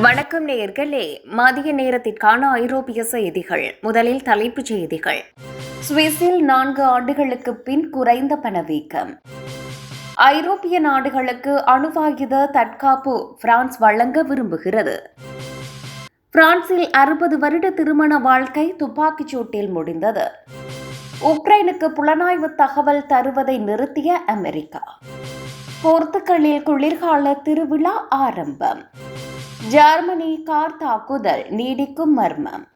வணக்கம் நேயர்களே மதிய நேரத்திற்கான ஐரோப்பிய செய்திகள். முதலில் தலைப்புச் செய்திகள். சுவிஸில் நான்கு ஆண்டுகளுக்கு பின் குறைந்த பணவீக்கம். ஐரோப்பிய நாடுகளுக்கு அணுவாயுத தற்காப்பு பிரான்ஸ் வழங்க விரும்புகிறது. பிரான்சில் அறுபது வருட திருமண வாழ்க்கை துப்பாக்கிச் சூட்டில் முடிந்தது. உக்ரைனுக்கு புலனாய்வு தகவல் தருவதை நிறுத்திய அமெரிக்கா. போர்த்துக்கலில் குளிர்கால திருவிழா ஆரம்பம். ஜெர்மனி கார் தாக்குதல் நீடிக்கும் மர்மம்.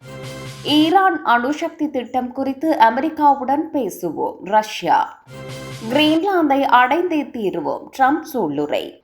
ஈரான் அணுசக்தி திட்டம் குறித்து அமெரிக்காவுடன் பேசுவோம். ரஷ்யா. கிரீன்லாந்தை அடைந்தே தீருவோம். ட்ரம்ப் சொல்லுரை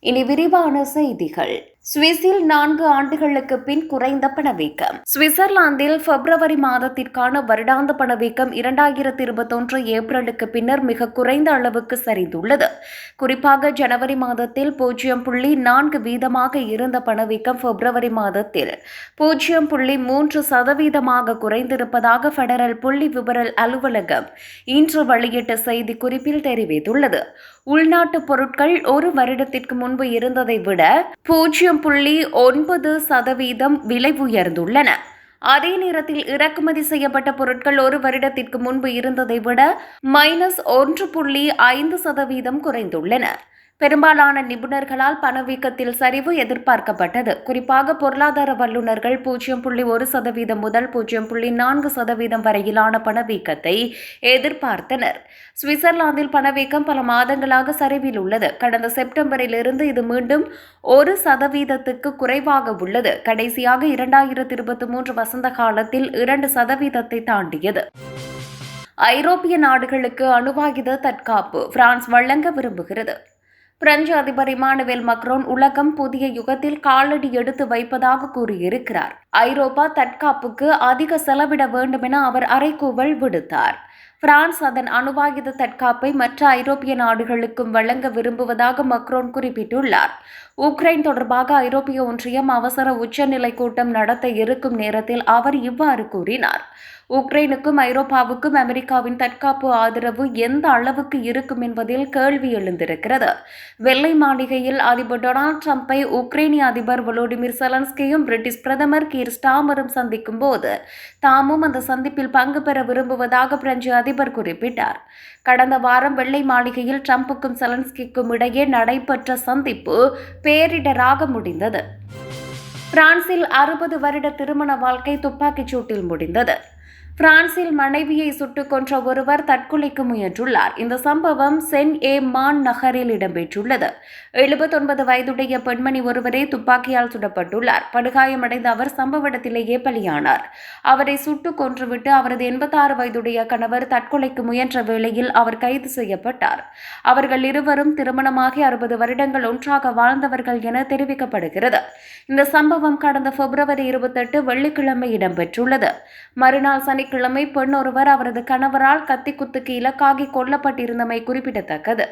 இனி விரிவான செய்திகள். சுவிஸில் நான்கு ஆண்டுகளுக்கு பின் குறைந்த பணவீக்கம். சுவிட்சர்லாந்தில் பிப்ரவரி மாதத்திற்கான வருடாந்த பணவீக்கம் இரண்டாயிரத்தி இருபத்தொன்று ஏப்ரலுக்கு பின்னர் மிக குறைந்த அளவுக்கு சரிந்துள்ளது. குறிப்பாக ஜனவரி மாதத்தில் பூஜ்ஜியம் புள்ளி நான்கு வீதமாக இருந்த பணவீக்கம் பிப்ரவரி மாதத்தில் பூஜ்ஜியம் புள்ளி மூன்று சதவீதமாக குறைந்திருப்பதாக பெடரல் புள்ளி விவரல் அலுவலகம் இன்று வெளியிட்ட செய்தி குறிப்பில் தெரிவித்துள்ளது. உள்நாட்டு பொருட்கள் ஒரு வருடத்திற்கு முன்பு இருந்ததை விட பூஜ்ஜியம் புள்ளி ஒன்பது சதவீதம் விலை உயர்ந்துள்ளன. அதே நேரத்தில் இறக்குமதி செய்யப்பட்ட பொருட்கள் ஒரு வருடத்திற்கு முன்பு இருந்ததை விட மைனஸ் ஒன்று புள்ளி ஐந்து சதவீதம் குறைந்துள்ளன. பெரும்பாலான நிபுணர்களால் பணவீக்கத்தில் சரிவு எதிர்பார்க்கப்பட்டது. குறிப்பாக பொருளாதார வல்லுநர்கள் பூஜ்ஜியம் புள்ளி ஒரு சதவீதம் முதல் பூஜ்ஜியம் புள்ளி நான்கு சதவீதம் வரையிலான பணவீக்கத்தை எதிர்பார்த்தனர். சுவிட்சர்லாந்தில் பணவீக்கம் பல மாதங்களாக சரிவில் உள்ளது. கடந்த செப்டம்பரிலிருந்து இது மீண்டும் ஒரு சதவீதத்துக்கு குறைவாக உள்ளது. கடைசியாக இரண்டாயிரத்தி இருபத்தி மூன்று வசந்த காலத்தில் இரண்டு சதவீதத்தை தாண்டியது. ஐரோப்பிய நாடுகளுக்கு அணுவாயுத தற்காப்பு பிரான்ஸ் வழங்க விரும்புகிறது. பிரெஞ்சு அதிபர் இமானுவேல் மக்ரோன் உலகம் புதிய யுகத்தில் காலடி எடுத்து வைப்பதாக கூறியிருக்கிறார். ஐரோப்பா தற்காப்புக்கு அதிக செலவிட வேண்டும் என அவர் அறைகூவல் விடுத்தார். பிரான்ஸ் அதன் அணுவாயுத தற்காப்பை மற்ற ஐரோப்பிய நாடுகளுக்கும் வழங்க விரும்புவதாக மக்ரோன் குறிப்பிட்டுள்ளார். உக்ரைன் தொடர்பாக ஐரோப்பிய ஒன்றியம் அவசர உச்சநிலை கூட்டம் நடத்த இருக்கும் நேரத்தில் அவர் இவ்வாறு கூறினார். உக்ரைனுக்கும் ஐரோப்பாவுக்கும் அமெரிக்காவின் தற்காப்பு ஆதரவு எந்த அளவுக்கு இருக்கும் என்பதில் கேள்வி எழுந்திருக்கிறது. வெள்ளை மாளிகையில் அதிபர் டொனால்டு ட்ரம்ப்பை உக்ரைனிய அதிபர் வலோடிமிர் செலன்ஸ்கியும் பிரிட்டிஷ் பிரதமர் கீர் ஸ்டாமரும் சந்திக்கும் போது தாமும் அந்த சந்திப்பில் பங்கு பெற விரும்புவதாக பிரெஞ்சு அதிபர் குறிப்பிட்டார். கடந்த வாரம் வெள்ளை மாளிகையில் ட்ரம்புக்கும் செலன்ஸ்கிக்கும் இடையே நடைபெற்ற சந்திப்பு பேரிடராக முடிந்தது. பிரான்சில் அறுபது வருட திருமண வாழ்க்கை துப்பாக்கிச் சூட்டில் முடிந்தது. பிரான்சில் மனைவியை சுட்டுக் கொன்ற ஒருவர் தற்கொலைக்கு முயன்றுள்ளார். இந்த சம்பவம் சென் ஏ மான் நகரில் இடம்பெற்றுள்ளது. எழுபத்தொன்பது வயதுடைய பெண்மணி ஒருவரே துப்பாக்கியால் சுடப்பட்டுள்ளார். படுகாயமடைந்த அவர் சம்பவ இடத்திலேயே பலியானார். அவரை சுட்டுக் கொன்றுவிட்டு அவரது எண்பத்தாறு வயதுடைய கணவர் தற்கொலைக்கு முயன்ற வேளையில் அவர் கைது செய்யப்பட்டார். அவர்கள் இருவரும் திருமணமாகி அறுபது வருடங்கள் ஒன்றாக வாழ்ந்தவர்கள் என தெரிவிக்கப்படுகிறது. இந்த சம்பவம் கடந்த பிப்ரவரி இருபத்தெட்டு வெள்ளிக்கிழமை இடம்பெற்றுள்ளது. மறுநாள் சனி சனிக்கிழமை பெண் ஒருவர் அவரது கணவரால் கத்திக்குத்துக்கு இலக்காகி கொல்லப்பட்டிருந்தமை குறிப்பிடத்தக்கது.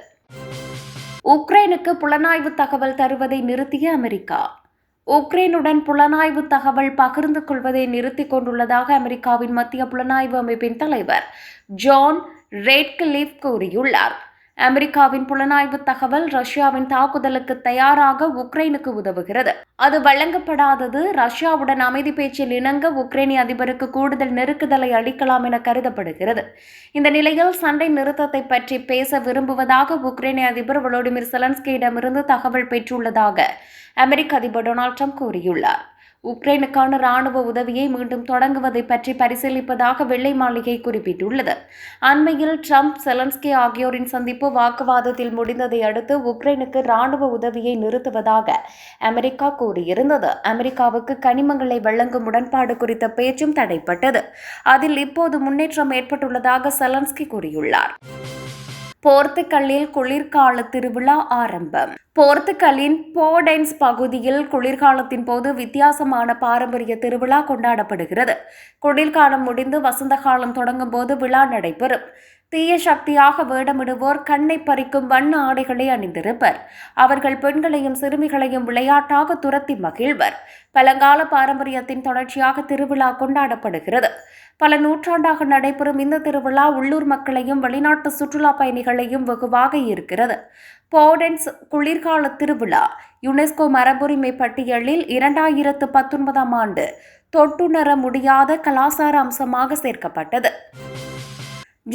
உக்ரைனுக்கு புலனாய்வு தகவல் தருவதை நிறுத்திய அமெரிக்கா. உக்ரைனுடன் புலனாய்வு தகவல் பகிர்ந்து கொள்வதை நிறுத்திக் கொண்டுள்ளதாக அமெரிக்காவின் மத்திய புலனாய்வு அமைப்பின் தலைவர் ஜான் ரேட்கிலிஃப் கூறியுள்ளார். அமெரிக்காவின் புலனாய்வு தகவல் ரஷ்யாவின் தாக்குதலுக்கு தயாராக உக்ரைனுக்கு உதவுகிறது. அது வழங்கப்படாதது ரஷ்யாவுடன் அமைதி பேச்சில் இணங்க உக்ரைனிய அதிபருக்கு கூடுதல் நெருக்குதலை அளிக்கலாம் என கருதப்படுகிறது. இந்த நிலையில் சண்டை நிறுத்தத்தை பற்றி பேச விரும்புவதாக உக்ரைனிய அதிபர் வளோடிமிர் செலன்ஸ்கியிடமிருந்து தகவல் பெற்றுள்ளதாக அமெரிக்க அதிபர் டொனால்ட் ட்ரம்ப் கூறியுள்ளார். உக்ரைனுக்கான ராணுவ உதவியை மீண்டும் தொடங்குவதை பற்றி பரிசீலிப்பதாக வெள்ளை மாளிகை குறிப்பிட்டுள்ளது. அண்மையில் ட்ரம்ப் செலன்ஸ்கி ஆகியோரின் சந்திப்பு வாக்குவாதத்தில் முடிந்ததை அடுத்து உக்ரைனுக்கு ராணுவ உதவியை நிறுத்துவதாக அமெரிக்கா கூறியிருந்தது. அமெரிக்காவுக்கு கனிமங்களை வழங்கும் உடன்பாடு குறித்த பேச்சும் தடைப்பட்டது. அதில் இப்போது முன்னேற்றம் ஏற்பட்டுள்ளதாக செலன்ஸ்கி கூறியுள்ளார். போர்த்துக்கல்லில் குளிர்கால திருவிழா ஆரம்பம். போர்த்துக்கலின் போடென்ஸ் பகுதியில் குளிர்காலத்தின் போது வித்தியாசமான பாரம்பரிய திருவிழா கொண்டாடப்படுகிறது. குளிர்காலம் முடிந்து வசந்த காலம் தொடங்கும் போது விழா நடைபெறும். தீய சக்தியாக வேடமிடுவோர் கண்ணை பறிக்கும் வண்ண ஆடைகளை அணிந்திருப்பர். அவர்கள் பெண்களையும் சிறுமிகளையும் விளையாட்டாக துரத்தி மகிழ்வர். பழங்கால பாரம்பரியத்தின் தொடர்ச்சியாக திருவிழா கொண்டாடப்படுகிறது. பல நூற்றாண்டாக நடைபெறும் இந்த திருவிழா உள்ளூர் மக்களையும் வெளிநாட்டு சுற்றுலா பயணிகளையும் வெகுவாக இருக்கிறது போடன்ஸ் குளிர்கால திருவிழா யுனெஸ்கோ மரபுரிமை பட்டியலில் இரண்டாயிரத்து பத்தொன்பதாம் ஆண்டு தொட்டுணர முடியாத கலாசார அம்சமாக சேர்க்கப்பட்டது.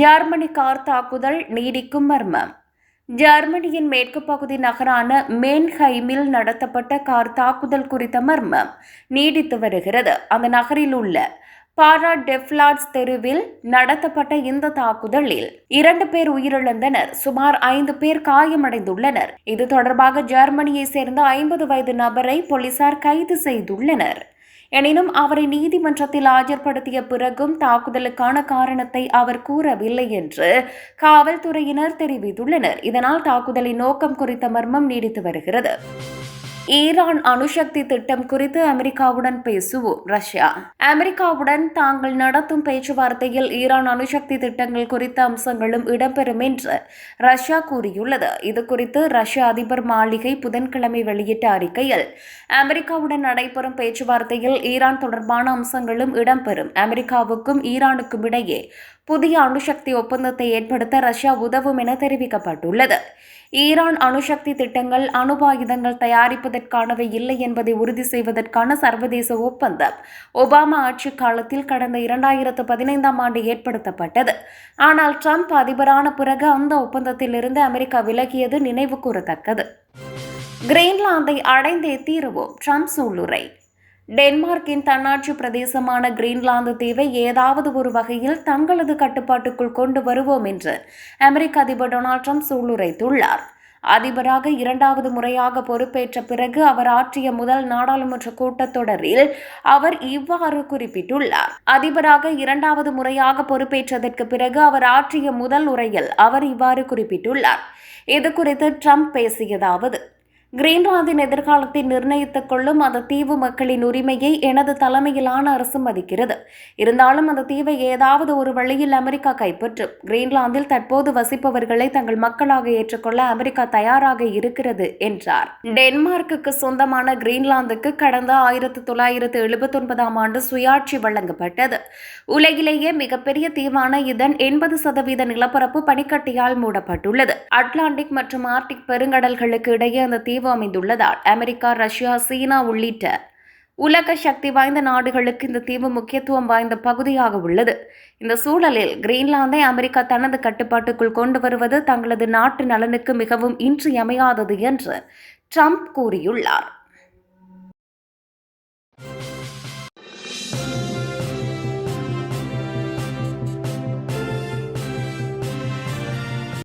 ஜெர்மனி கார் தாக்குதல் நீடிக்கும் மர்மம். ஜெர்மனியின் மேற்கு பகுதி நகரான மேன்ஹைமில் நடத்தப்பட்ட கார் தாக்குதல் குறித்த மர்மம் நீடித்து வருகிறது. அந்த நகரில் உள்ள பாரா டெஃப்லாட்ஸ் தெருவில் நடத்தப்பட்ட இந்த தாக்குதலில் இரண்டு பேர் உயிரிழந்தனர். சுமார் ஐந்து பேர் காயமடைந்துள்ளனர். இது தொடர்பாக ஜெர்மனியை சேர்ந்த ஐம்பது வயது நபரை போலீசார் கைது செய்துள்ளனர். எனினும் அவரை நீதிமன்றத்தில் ஆஜர்படுத்திய பிறகும் தாக்குதலுக்கான காரணத்தை அவர் கூறவில்லை என்று காவல்துறையினர் தெரிவித்துள்ளனர். இதனால் தாக்குதலின் நோக்கம் குறித்த மர்மம் நீடித்து வருகிறது. ஈரான் அணுசக்தி திட்டம் குறித்து அமெரிக்காவுடன் பேசுவோம் ரஷ்யா. அமெரிக்காவுடன் தாங்கள் நடத்தும் பேச்சுவார்த்தையில் ஈரான் அணுசக்தி திட்டங்கள் குறித்த அம்சங்களும் இடம்பெறும் என்று ரஷ்யா கூறியுள்ளது. இது குறித்து ரஷ்ய அதிபர் மாளிகை புதன்கிழமை வெளியிட்ட அறிக்கையில் அமெரிக்காவுடன் நடைபெறும் பேச்சுவார்த்தையில் ஈரான் தொடர்பான அம்சங்களும் இடம்பெறும். அமெரிக்காவுக்கும் ஈரானுக்கும் இடையே புதிய அணுசக்தி ஒப்பந்தத்தை ஏற்படுத்த ரஷ்யா உதவும் என தெரிவிக்கப்பட்டுள்ளது. ஈரான் அணுசக்தி திட்டங்கள் அணுவாயுதங்கள் தயாரிப்பதற்கானவை இல்லை என்பதை உறுதி செய்வதற்கான சர்வதேச ஒப்பந்தம் ஒபாமா ஆட்சி காலத்தில் கடந்த இரண்டாயிரத்து பதினைந்தாம் ஆண்டு ஏற்படுத்தப்பட்டது. ஆனால் ட்ரம்ப் அதிபரான பிறகு அந்த ஒப்பந்தத்திலிருந்து அமெரிக்கா விலகியது நினைவு கூறத்தக்கது கிரீன்லாந்தை அடைந்தே தீருவோம் ட்ரம்ப் சூளுரை. டென்மார்க்கின் தன்னாட்சி பிரதேசமான கிரீன்லாந்து தீவை ஏதாவது ஒரு வகையில் தங்களது கட்டுப்பாட்டுக்குள் கொண்டு வருவோம் என்று அமெரிக்க அதிபர் டொனால்ட் ட்ரம்ப் சூளுரைத்துள்ளார். அதிபராக இரண்டாவது முறையாக பொறுப்பேற்ற பிறகு அவர் ஆற்றிய முதல் நாடாளுமன்ற கூட்டத்தொடரில் அவர் இவ்வாறு குறிப்பிட்டுள்ளார். அதிபராக இரண்டாவது முறையாக பொறுப்பேற்றதற்கு பிறகு அவர் ஆற்றிய முதல் உரையில் அவர் இவ்வாறு குறிப்பிட்டுள்ளார். இது குறித்து ட்ரம்ப் பேசியதாவது கிரீன்லாந்தின் எதிர்காலத்தை நிர்ணயித்துக் கொள்ளும் அந்த தீவு மக்களின் உரிமையை எனது தலைமையிலான அரசு மதிக்கிறது. இருந்தாலும் அந்த தீவை ஏதாவது ஒரு வழியில் அமெரிக்கா கைப்பற்றும். கிரீன்லாந்தில் தற்போது வசிப்பவர்களை தங்கள் மக்களாக ஏற்றுக்கொள்ள அமெரிக்கா தயாராக இருக்கிறது என்றார். டென்மார்க்குக்கு சொந்தமான கிரீன்லாந்துக்கு கடந்த ஆயிரத்தி தொள்ளாயிரத்து எழுபத்தி ஒன்பதாம் ஆண்டு சுயாட்சி வழங்கப்பட்டது. உலகிலேயே மிகப்பெரிய தீவான இதன் எண்பது சதவீத நிலப்பரப்பு பனிக்கட்டியால் மூடப்பட்டுள்ளது. அட்லாண்டிக் மற்றும் ஆர்டிக் பெருங்கடல்களுக்கு இடையே அந்த தீவு அமைந்துள்ளதால் அமெரிக்கா ரஷ்யா சீனா உள்ளிட்ட உலக சக்தி வாய்ந்த நாடுகளுக்கு இந்த தீவு முக்கியத்துவம் வாய்ந்த பகுதியாக உள்ளது. இந்த சூழலில் கிரீன்லாந்தை அமெரிக்கா தனது கட்டுப்பாட்டுக்குள் கொண்டு வருவது தங்களது நாட்டு நலனுக்கு மிகவும் இன்றியமையாதது என்று ட்ரம்ப் கூறியுள்ளார்.